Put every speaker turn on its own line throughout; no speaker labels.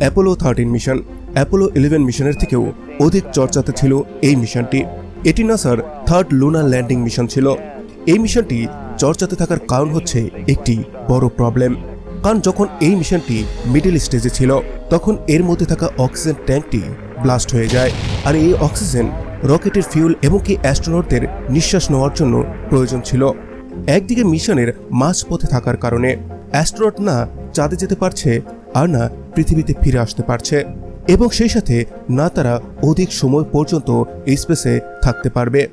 Apollo thirteen mission Apollo eleven মিশনের থেকেও অধিক চর্চাতে ছিল এই মিশনটি এটি নাসার থার্ড লুনার ল্যান্ডিং মিশন ছিল। এই মিশনটি চর্চাতে থাকার কারণ হচ্ছে একটি বড় প্রবলেম কারণ যখন এই মিশনটি মিডল স্টেজে ছিল, তখন এর মধ্যে থাকা অক্সিজেন ট্যাঙ্কটি ব্লাস্ট হয়ে যায়। আর এই অক্সিজেন রকেটের ফিউল এবং কি অ্যাস্ট্রোনটদের নিঃশ্বাস নেওয়ার জন্য প্রয়োজন ছিল। একদিকে মিশনের মাঝপথে থাকার কারণে অ্যাস্ট্রোনট না চাঁদে যেতে পারছে, আর না পৃথিবীতে ফিরে আসতে পারছে এবং সেই সাথে না তারা অধিক সময় পর্যন্ত স্পেসে থাকতে পারবে।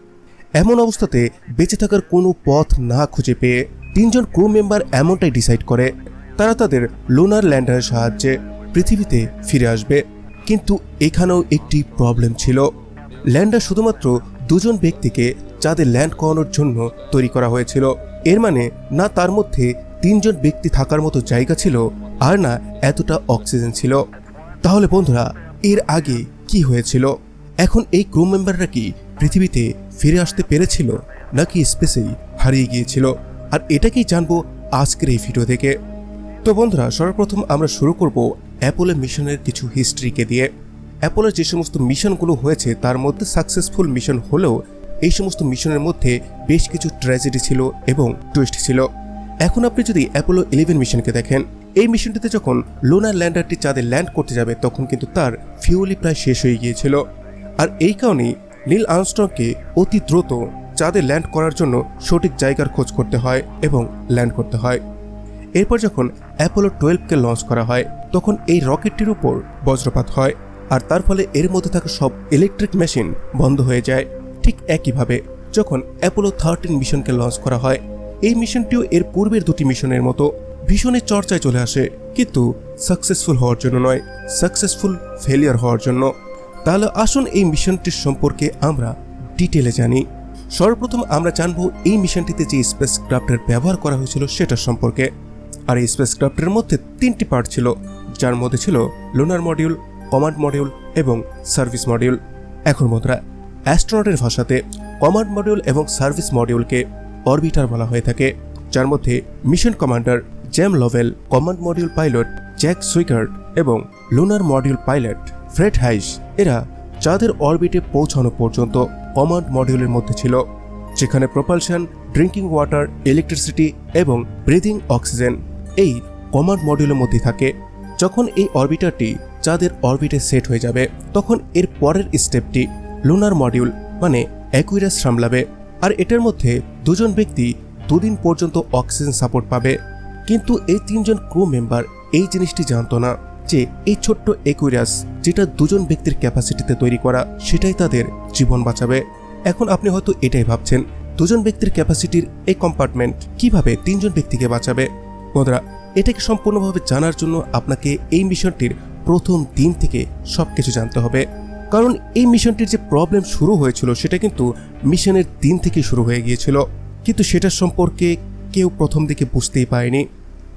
এমন অবস্থাতে বেঁচে থাকার কোনো পথ না খুঁজে পেয়ে তিনজন ক্রু মেম্বার এমনটাই ডিসাইড করে, তারা তাদের লোনার ল্যান্ডারের সাহায্যে পৃথিবীতে ফিরে আসবে। কিন্তু এখানেও একটি প্রবলেম ছিল। ল্যান্ডার শুধুমাত্র দুজন ব্যক্তিকে চাঁদে ল্যান্ড করানোর জন্য তৈরি করা হয়েছিল। এর মানে না তার মধ্যে তিনজন ব্যক্তি থাকার মতো জায়গা ছিল আর না এতটা অক্সিজেন ছিল। তাহলে বন্ধুরা, এর আগে কি হয়েছিল? এখন এই ক্রু মেম্বাররা কি পৃথিবীতে ফিরে আসতে পেরেছিল নাকি স্পেসেই হারিয়ে গিয়েছিল? আর এটাকেই জানব আজকের এই ভিডিও থেকে? তো বন্ধুরা, সর্বপ্রথম আমরা শুরু করব অ্যাপোলো মিশনের কিছু হিস্ট্রিকে দিয়ে। অ্যাপোলোর যে সমস্ত মিশনগুলো হয়েছে, তার মধ্যে সাকসেসফুল মিশন হলেও এই সমস্ত মিশনের মধ্যে বেশ কিছু ট্র্যাজেডি ছিল এবং টুইস্ট ছিল। এখন আপনি যদি অ্যাপোলো ইলেভেন মিশনকে দেখেন, এই মিশনটিতে যখন লোনার ল্যান্ডারটি চাঁদে ল্যান্ড করতে যাবে, তখন কিন্তু তার ফিউলি প্রায় শেষ হয়ে গিয়েছিল। আর এই কারণেই নীল আর্মস্ট্রংকে অতি দ্রুত চাঁদে ল্যান্ড করার জন্য সঠিক জায়গার খোঁজ করতে হয় এবং ল্যান্ড করতে হয়। এরপর যখন অ্যাপোলো টুয়েলভকে লঞ্চ করা হয়, তখন এই রকেটটির উপর বজ্রপাত হয় আর তার ফলে এর মধ্যে থাকা সব ইলেকট্রিক মেশিন বন্ধ হয়ে যায়। ঠিক একইভাবে যখন অ্যাপোলো থার্টিন মিশনকে লঞ্চ করা হয় এই মিশনটিও এর পূর্বের দুটি মিশনের মতো ভীষণের চর্চায় চলে আসে, কিন্তু সাকসেসফুল হওয়ার জন্য নয় সাকসেসফুল ফেলিয়ার হওয়ার জন্য। তাহলে আসুন এই মিশনটির সম্পর্কে আমরা ডিটেলে জানি। সর্বপ্রথম আমরা জানব এই মিশনটিতে যে স্পেস ক্রাফ্টের ব্যবহার করা হয়েছিল সেটার সম্পর্কে। আর এই স্পেস ক্রাফটের মধ্যে তিনটি পার্ট ছিল, যার মধ্যে ছিল লোনার মডিউল কমান্ড মডিউল এবং সার্ভিস মডিউল এখন বন্ধুরা অ্যাস্ট্রোনটের ভাষাতে কমান্ড মডিউল এবং সার্ভিস মডিউলকে অরবিটার বলা হয়ে থাকে, যার মধ্যে mission commander Jim Lovell, command module pilot Jack Swigert এবং lunar module pilot Fred Haise এরা চাঁদের অরবিটে পৌঁছানো পর্যন্ত কমান্ড মডিউলের মধ্যে ছিল, যেখানে প্রপালশন, ড্রিঙ্কিং ওয়াটার, ইলেকট্রিসিটি এবং ব্রিদিং অক্সিজেন এই কমান্ড মডিউলের মধ্যে থাকে। যখন এই অরবিটারটি চাঁদের অরবিটে সেট হয়ে যাবে, তখন এর পরের স্টেপটি লুনার মডিউল মানে অ্যাকুইরাস সামলাবে। আর এটার মধ্যে দুজন ব্যক্তি দুদিন পর্যন্ত অক্সিজেন সাপোর্ট পাবে। কিন্তু এই তিনজন ক্রু মেম্বার এই জিনিসটি জানতো না যে এই ছোট্ট একুইরাস যেটা দুজন ব্যক্তির ক্যাপাসিটিতে তৈরি করা, সেটাই তাদের জীবন বাঁচাবে। এখন আপনি হয়তো এটাই ভাবছেন, দুজন ব্যক্তির ক্যাপাসিটির এই কম্পার্টমেন্ট কীভাবে তিনজন ব্যক্তিকে বাঁচাবে? বন্ধুরা, এটাকে সম্পূর্ণভাবে জানার জন্য আপনাকে এই মিশনটির প্রথম দিন থেকে সবকিছু জানতে হবে। কারণ এই মিশনটির যে প্রবলেম শুরু হয়েছিল, সেটা কিন্তু মিশনের দিন থেকে শুরু হয়ে গিয়েছিল। কিন্তু সেটা সম্পর্কে কেউ প্রথম দিকে বুঝতেই পারেনি।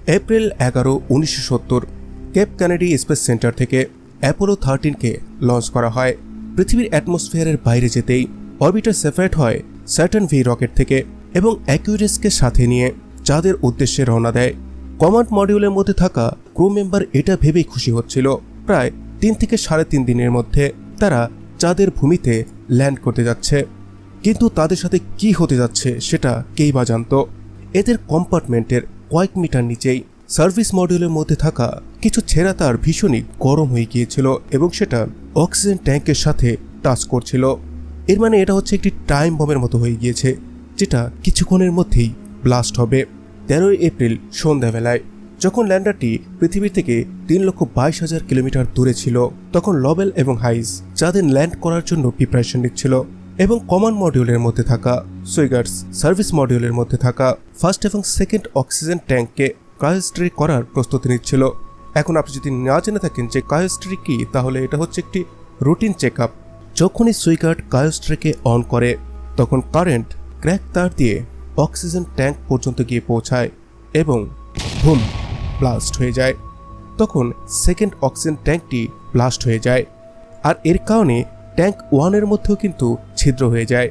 এপ্রিল এগারো, উনিশশো সত্তর কেপ কানেডি স্পেস সেন্টার থেকে অ্যাপোলো থার্টিনকে লঞ্চ করা হয়। পৃথিবীর অ্যাটমসফিয়ারের বাইরে যেতেই অরবিটার সেপারেট হয় স্যাটার্ন ভি রকেট থেকে এবং অ্যাকিউরেসকে সাথে নিয়ে চাঁদের উদ্দেশ্যে রওনা দেয়। কমান্ড মডিউলের মধ্যে থাকা ক্রু মেম্বার এটা ভেবেই খুশি হচ্ছিল। প্রায় তিন থেকে সাড়ে তিন দিনের মধ্যে তারা চাঁদের ভূমিতে ল্যান্ড করতে যাচ্ছে। কিন্তু তাদের সাথে কি হতে যাচ্ছে সেটা কেই বা জানত। এদের কম্পার্টমেন্টের কয়েক মিটার নিচেই সার্ভিস মডিউলের মধ্যে থাকা কিছু ছেঁড়া তার ভীষণই গরম হয়ে গিয়েছিল এবং সেটা অক্সিজেন ট্যাঙ্কের সাথে টাচ করছিল। এর মানে এটা হচ্ছে একটি টাইম বমের মতো হয়ে গিয়েছে, যেটা কিছুক্ষণের মধ্যেই ব্লাস্ট হবে। তেরোই এপ্রিল সন্ধ্যাবেলায় যখন ল্যান্ডারটি পৃথিবী থেকে তিন লক্ষ বাইশ হাজার কিলোমিটার দূরে ছিল, তখন লবেল এবং হাইস চাঁদের ল্যান্ড করার জন্য প্রিপারেশন নিচ্ছিল এবং কমান্ড মডিউলের মধ্যে থাকা, সুইগার্স সার্ভিস মডিউলের মধ্যে থাকা, ফার্স্ট এবং সেকেন্ড অক্সিজেন ট্যাঙ্ককে কায়োস্ট্রি করার প্রস্তুতি নিচ্ছিল। এখন আপনি যদি না জেনে থাকেন যে কায়োস্ট্রি কি, তাহলে এটা হচ্ছে একটি রুটিন চেক আপ যখনই সুইগার্ড কায়োস্ট্রিকে অন করে, তখন কারেন্ট ক্র্যাক তার দিয়ে অক্সিজেন ট্যাঙ্ক পর্যন্ত গিয়ে পৌঁছায় এবং ভুম ব্লাস্ট হয়ে যায়। তখন সেকেন্ড অক্সিজেন ট্যাঙ্কটি ব্লাস্ট হয়ে যায়। আর এর কারণে ট্যাঙ্ক ওয়ানের মধ্যেও কিন্তু ছিদ্র হয়ে যায়।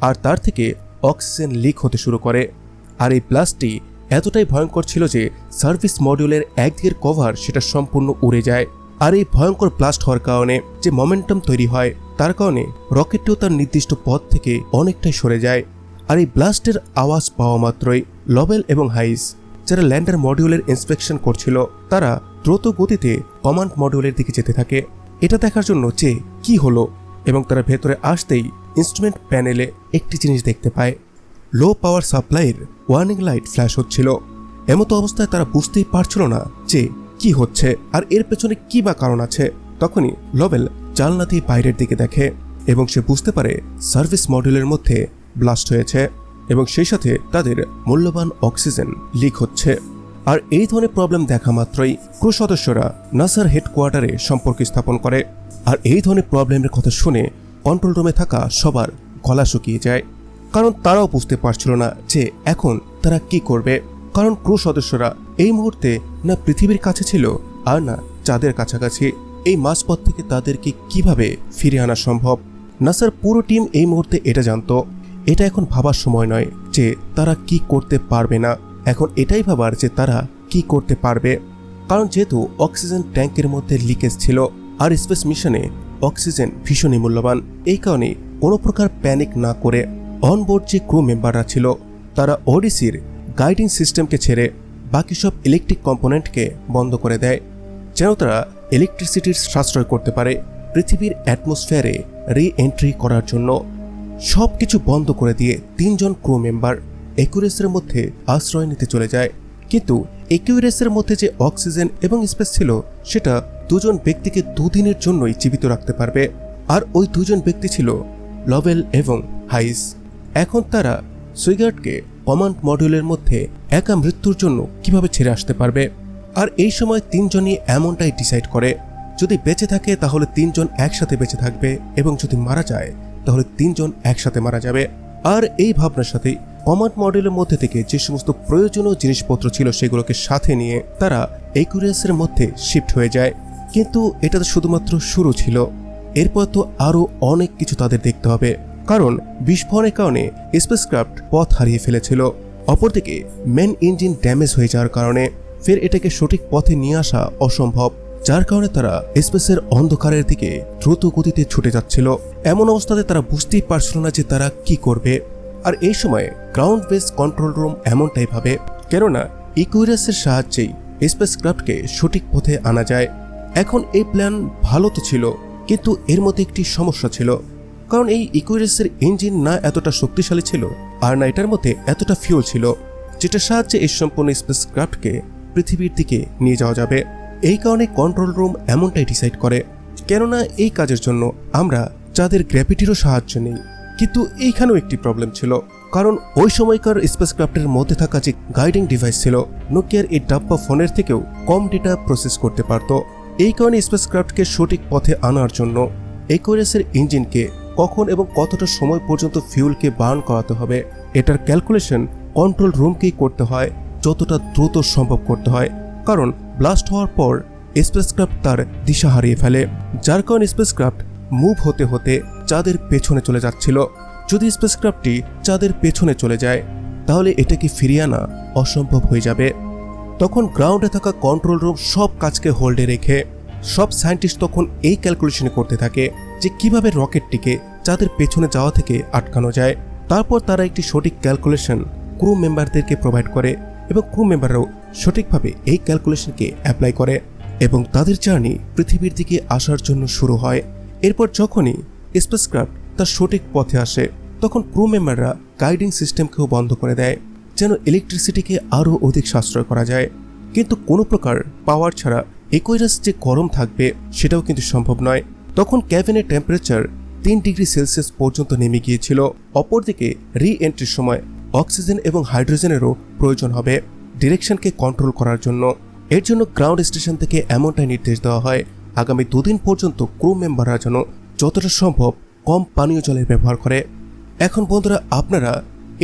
আর তার থেকে অক্সিজেন লিক হতে শুরু করে। আর এই ব্লাস্টটি এতটাই ভয়ঙ্কর ছিল যে সার্ভিস মডিউলের একদিকের কভার সেটা সম্পূর্ণ উড়ে যায়। আর এই ভয়ঙ্কর ব্লাস্ট হওয়ার কারণে যে মোমেন্টাম তৈরি হয়, তার কারণে রকেটটিও তার নির্দিষ্ট পথ থেকে অনেকটাই সরে যায়। আর এই ব্লাস্টের আওয়াজ পাওয়া মাত্রই লবেল এবং হাইস যারা ল্যান্ডার মডিউলের ইন্সপেকশন করছিল, তারা দ্রুত গতিতে কমান্ড মডিউলের দিকে যেতে থাকে। এটা দেখার জন্য যে কি হলো এবং তারা ভেতরে আসতেই ইনস্ট্রুমেন্ট প্যানেলে একটি জিনিস দেখতে পায়। লো পাওয়ার সাপ্লাইয়ের ওয়ার্নিং লাইট ফ্ল্যাশ হচ্ছিল। এমতো অবস্থায় তারা বুঝতেই পারছিল না যে কি হচ্ছে আর এর পেছনে কি বা কারণ আছে। তখনই লবেল জানলা দিয়ে বাইরের দিকে দেখে এবং সে বুঝতে পারে সার্ভিস মডিউলের মধ্যে ব্লাস্ট হয়েছে। এবং সেই সাথে তাদের মূল্যবান অক্সিজেন লিক হচ্ছে। আর এই ধরনের প্রবলেম দেখা মাত্রই ক্রু সদস্যরা নাসার হেডকোয়ার্টারে সম্পর্ক স্থাপন করে। আর এই ধরনের প্রবলেমের কথা শুনে কন্ট্রোল রুমে থাকা সবার গলা শুকিয়ে যায়। কারণ তারাও বুঝতে পারছিল না যে এখন তারা কি করবে। কারণ ক্রু সদস্যরা এই মুহূর্তে না পৃথিবীর কাছে ছিল আর না চাঁদের কাছাকাছি। এই মাঝপথ থেকে তাদেরকে কীভাবে ফিরে আনা সম্ভব? নাসার পুরো টিম এই মুহূর্তে এটা জানতো। এটা এখন ভাবার সময় নয় যে তারা কি করতে পারবে না। এখন এটাই ভাবার যে তারা কি করতে পারবে। কারণ যেহেতু অক্সিজেন ট্যাঙ্কের মধ্যে লিকেজ ছিল, আর স্পেস মিশনে অক্সিজেন ভীষণই মূল্যবান, এই কারণে কোনো প্রকার প্যানিক না করে অনবোর্ড যে ক্রু মেম্বাররা ছিল, তারা ওডিসির গাইডিং সিস্টেমকে ছেড়ে বাকি সব ইলেকট্রিক কম্পোনেন্টকে বন্ধ করে দেয়, যেন তারা ইলেকট্রিসিটির সাশ্রয় করতে পারে পৃথিবীর অ্যাটমসফিয়ারে রি এন্ট্রি করার জন্য। সব কিছু বন্ধ করে দিয়ে তিনজন ক্রু মেম্বার একুরেসের মধ্যে আশ্রয় নিতে চলে যায়। কিন্তু একিউরেসের মধ্যে যে অক্সিজেন এবং স্পেস ছিল, সেটা দুজন ব্যক্তিকে দুদিনের জন্যই জীবিত রাখতে পারবে। আর ওই দুজন ব্যক্তি ছিল লভেল এবং হাইস এখন তারা সুইগার্ডকে কমান্ড মডিউলের মধ্যে একা মৃত্যুর জন্য কীভাবে ছেড়ে আসতে পারবে? আর এই সময় তিনজনই এমনটাই ডিসাইড করে, যদি বেঁচে থাকে তাহলে তিনজন একসাথে বেঁচে থাকবে এবং যদি মারা যায় তাহলে তিনজন একসাথে মারা যাবে। আর এই ভাবনার সাথে কমান্ড মডেলের মধ্যে থেকে যে সমস্ত প্রয়োজনীয় জিনিসপত্র ছিল সেগুলোকে সাথে নিয়ে তারা একুরিয়াসের মধ্যে শিফট হয়ে যায়। কিন্তু এটা তো শুধুমাত্র শুরু ছিল। এরপর তো আরও অনেক কিছু তাদের দেখতে হবে। কারণ বিস্ফোরণের কারণে স্পেসক্রাফট পথ হারিয়ে ফেলেছিল। অপরদিকে মেন ইঞ্জিন ড্যামেজ হয়ে যাওয়ার কারণে ফের এটাকে সঠিক পথে নিয়ে আসা অসম্ভব। যার কারণে তারা স্পেসের অন্ধকারের দিকে দ্রুত গতিতে ছুটে যাচ্ছিল। এমন অবস্থাতে তারা বুঝতেই পারছিল না যে তারা কি করবে। আর এই সময়ে গ্রাউন্ড বেস কন্ট্রোল রুম এমনটাই ভাবে, কেননা ইকুইরাসের সাহায্যেই স্পেস স্পেসক্রাফটকে সঠিক পথে আনা যায়। এখন এই প্ল্যান ভালো তো ছিল, কিন্তু এর মধ্যে একটি সমস্যা ছিল। কারণ এই ইকুইরাসের ইঞ্জিন না এতটা শক্তিশালী ছিল, আর না এটার মধ্যে এতটা ফিউল ছিল, যেটার সাহায্যে এই সম্পূর্ণ স্পেসক্রাফটকে পৃথিবীর দিকে নিয়ে যাওয়া যাবে। এই কারণে কন্ট্রোল রুম এমনটাই ডিসাইড করে, কেননা এই কাজের জন্য আমরা যাদের গ্র্যাভিটিরও সাহায্য নেই। কিন্তু এইখানেও একটি প্রবলেম ছিল, কারণ ওই সময়কার স্পেসক্রাফটের মধ্যে থাকা যে গাইডিং ডিভাইস ছিল নোকিয়ার এই ডাব্বা ফোনের থেকেও কম ডেটা প্রসেস করতে পারত। এই কারণে স্পেসক্রাফটকে সঠিক পথে আনার জন্য একুয়ারিয়াসের ইঞ্জিনকে কখন এবং কতটা সময় পর্যন্ত ফিউলকে বার্ন করাতে হবে, এটার ক্যালকুলেশন কন্ট্রোল রুমকেই করতে হয়, যতটা দ্রুত সম্ভব করতে হয়। কারণ ব্লাস্ট হওয়ার পর স্পেসক্রাফট তার দিশা হারিয়ে ফেলে, যার কারণে স্পেসক্রাফট মুভ হতে হতে চাঁদের পেছনে চলে যাচ্ছিল। যদি স্পেসক্রাফটটি চাঁদের পেছনে চলে যায়, তাহলে এটাকে ফিরিয়ে আনা অসম্ভব হয়ে যাবে। তখন গ্রাউন্ডে থাকা কন্ট্রোল রুম সব কাজকে হোল্ডে রেখে, সব সায়েন্টিস্ট তখন এই ক্যালকুলেশন করতে থাকে যে কীভাবে রকেটটিকে চাঁদের পেছনে যাওয়া থেকে আটকানো যায়। তারপর তারা একটি সঠিক ক্যালকুলেশন ক্রু মেম্বারদেরকে প্রোভাইড করে এবং ক্রু মেম্বাররাও সঠিকভাবে এই ক্যালকুলেশনকে অ্যাপ্লাই করে এবং তাদের জার্নি পৃথিবীর দিকে আসার জন্য শুরু হয়। এরপর যখনই স্পেসক্রাফট তার সঠিক পথে আসে, তখন ক্রু মেম্বাররা গাইডিং সিস্টেমকেও বন্ধ করে দেয়, যেন ইলেকট্রিসিটিকে আরও অধিক সাশ্রয় করা যায়। কিন্তু কোনো প্রকার পাওয়ার ছাড়া একোয়ারাস যে গরম থাকবে, সেটাও কিন্তু সম্ভব নয়। তখন ক্যাবিনের টেম্পারেচার তিন ডিগ্রি সেলসিয়াস পর্যন্ত নেমে গিয়েছিল। অপরদিকে রি এন্ট্রির সময় অক্সিজেন এবং হাইড্রোজেনেরও প্রয়োজন হবে। ডিরেকশনকে কন্ট্রোল করার জন্য। এর জন্য গ্রাউন্ড স্টেশন থেকে এমনটাই নির্দেশ দেওয়া হয়, আগামী দুদিন পর্যন্ত ক্রু মেম্বাররা যেন যতটা সম্ভব কম পানীয় জলের ব্যবহার করে। এখন বন্ধুরা, আপনারা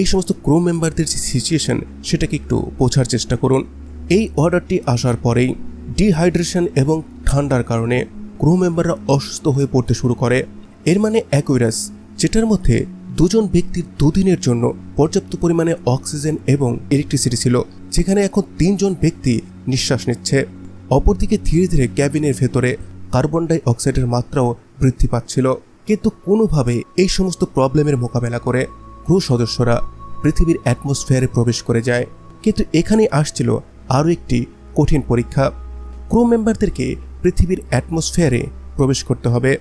এই সমস্ত ক্রু মেম্বারদের যে সিচুয়েশন সেটাকে একটু বোঝার চেষ্টা করুন। এই অর্ডারটি আসার পরেই ডিহাইড্রেশন এবং ঠান্ডার কারণে ক্রু মেম্বাররা অসুস্থ হয়ে পড়তে শুরু করে। এর মানে অ্যাকুইরাস যেটার মধ্যে দুজন ব্যক্তির দুদিনের জন্য পর্যাপ্ত পরিমাণে অক্সিজেন এবং ইলেকট্রিসিটি ছিল, যেখানে এখন তিনজন ব্যক্তি নিঃশ্বাস নিচ্ছে। অপরদিকে ধীরে ধীরে ক্যাবিনের ভেতরে কার্বন ডাই অক্সাইডের মাত্রাও বৃদ্ধি পাচ্ছিল, কিন্তু কোনোভাবে এই সমস্ত প্রবলেমের মোকাবেলা করে ক্রু সদস্যরা পৃথিবীর অ্যাটমসফিয়ারে প্রবেশ করে যায়। কিন্তু এখানেই আসছিল আরও একটি কঠিন পরীক্ষা। ক্রু মেম্বারদেরকে পৃথিবীর অ্যাটমসফিয়ারে প্রবেশ করতে হবে,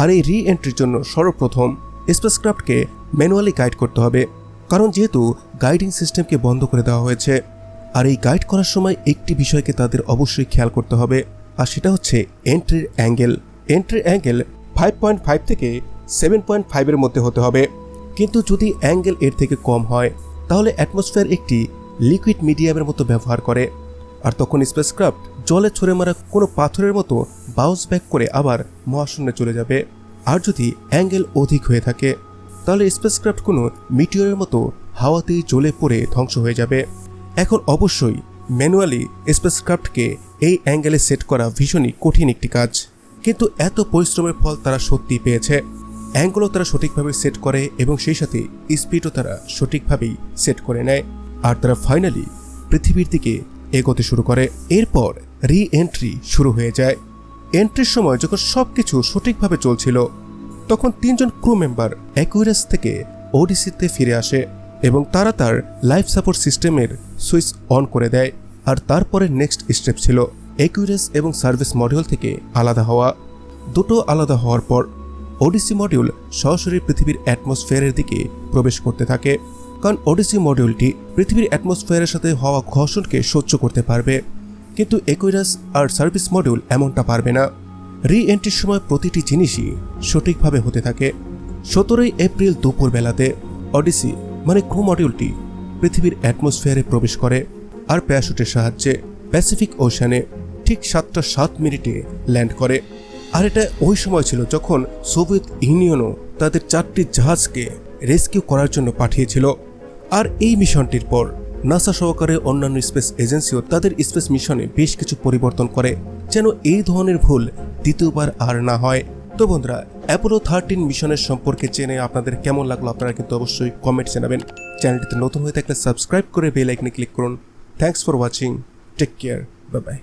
আর এই রি এন্ট্রির জন্য সর্বপ্রথম স্পেসক্রাফটকে ম্যানুয়ালি গাইড করতে হবে, কারণ যেহেতু গাইডিং সিস্টেমকে বন্ধ করে দেওয়া হয়েছে, আর এই গাইড করার সময় একটি বিষয়কে তাদের অবশ্যই খেয়াল করতে হবে, আর সেটা হচ্ছে এন্ট্রির অ্যাঙ্গেল এন্ট্রির অ্যাঙ্গেল ফাইভ পয়েন্ট ফাইভ থেকে সেভেন পয়েন্ট ফাইভের মধ্যে হতে হবে। কিন্তু যদি অ্যাঙ্গেল এর থেকে কম হয়, তাহলে অ্যাটমসফিয়ার একটি লিকুইড মিডিয়ামের মতো ব্যবহার করে, আর তখন স্পেসক্রাফট জলে ছড়ে মারা কোনো পাথরের মতো বাউন্স ব্যাক করে আবার মহাশূন্যে চলে যাবে। আর যদি অ্যাঙ্গেল অধিক হয়ে থাকে, তাহলে স্পেসক্রাফট কোনো মিটিওরের মতো হাওয়াতেই জ্বলে পড়ে ধ্বংস হয়ে যাবে। এখন অবশ্যই ম্যানুয়ালি স্পেসক্রাফটকে এই অ্যাঙ্গেলে সেট করা ভীষণই কঠিন একটি কাজ। কিন্তু এত পরিশ্রমের ফল তারা সত্যি পেয়েছে। অ্যাঙ্গেলও তারা সঠিকভাবে সেট করে এবং সেই সাথে স্পিডও তারা সঠিকভাবেই সেট করে নেয়। আর তারা ফাইনালি পৃথিবীর দিকে এগোতে শুরু করে। এরপর রি এন্ট্রি শুরু হয়ে যায়। এন্ট্রির সময় যখন সবকিছু সঠিকভাবে চলছিল, তখন তিনজন ক্রু মেম্বার অ্যাকুইরাস থেকে ওডিসিতে ফিরে আসে এবং তারা তার লাইফ সাপোর্ট সিস্টেমের সুইচ অন করে দেয়। আর তারপরে নেক্সট স্টেপ ছিল অ্যাকুইরাস এবং সার্ভিস মডিউল থেকে আলাদা হওয়া। দুটো আলাদা হওয়ার পর ওডিসি মডিউল সরাসরি পৃথিবীর অ্যাটমসফিয়ারের দিকে প্রবেশ করতে থাকে, কারণ ওডিসি মডিউলটি পৃথিবীর অ্যাটমসফিয়ারের সাথে হওয়া ঘর্ষণকে সহ্য করতে পারবে। কিন্তু একুইরাস আর সার্ভিস মডিউল এমনটা পারবে না। রি এন্ট্রির সময় প্রতিটি জিনিসই সঠিকভাবে হতে থাকে। সতেরোই এপ্রিল দুপুর বেলাতে অডিসি মানে ক্রু মডিউলটি পৃথিবীর অ্যাটমসফিয়ারে প্রবেশ করে আর প্যারাশুটের সাহায্যে প্যাসিফিক ওশানে ঠিক সাতটা সাত মিনিটে ল্যান্ড করে। আর এটা ওই সময় ছিল যখন সোভিয়েত ইউনিয়নও তাদের চারটি জাহাজকে রেস্কিউ করার জন্য পাঠিয়েছিল। আর এই মিশনটির পর নাসা সহকারে অন্যান্য স্পেস এজেন্সিও তাদের স্পেস মিশনে বেশ কিছু পরিবর্তন করে, যেন এই ধরনের ভুল দ্বিতীয়বার আর না হয়। তো বন্ধুরা অ্যাপোলো থার্টিন মিশনের সম্পর্কে জেনে আপনাদের কেমন লাগল আপনারা কিন্তু অবশ্যই কমেন্ট জানাবেন। চ্যানেলটিতে নতুন হয়ে থাকলে সাবস্ক্রাইব করে বেল আইকনে ক্লিক করুন। Thanks for watching take care bye bye